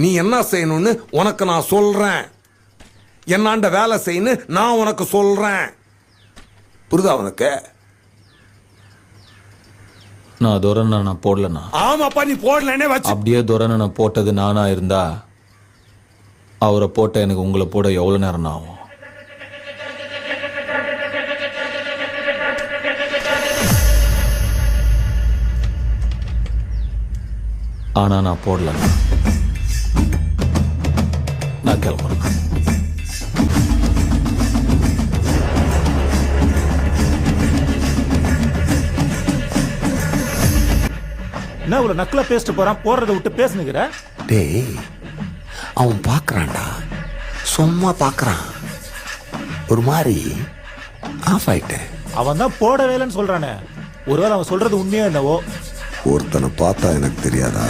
நீ என்ன செய்யணும்னு உனக்கு நான் சொல்றேன். என்னாண்ட வேலை செய்யணும் நான் உனக்கு சொல்றேன். புரியுதா உனக்கு? நான் துரனை நான் போடலண்ணா. ஆமாப்பா நீ போடலன்னே வச்சு அப்படியே துரனை நான் போட்டது நானா இருந்தா அவரை போட்ட எனக்கு உங்களை போட எவ்வளோ நேரம் ஆகும்? ஆனா நான் போடலண்ணா. நான் கிளம்புறேன் என்ன இவ்வளவு நக்கலா பேசிட்டு போறான்? போறதை விட்டு பேசுனுங்கிற டேய் அவன் பார்க்கறான்டா சும்மா பார்க்கறான் ஒரு மாதிரி ஆஃப் ஆயிட்டேன். அவன் தான் போடவே இல்லைன்னு சொல்றானே. ஒருவேளை அவன் சொல்றது உண்மையா என்னவோ? ஒருத்தனை பார்த்தா எனக்கு தெரியாதா?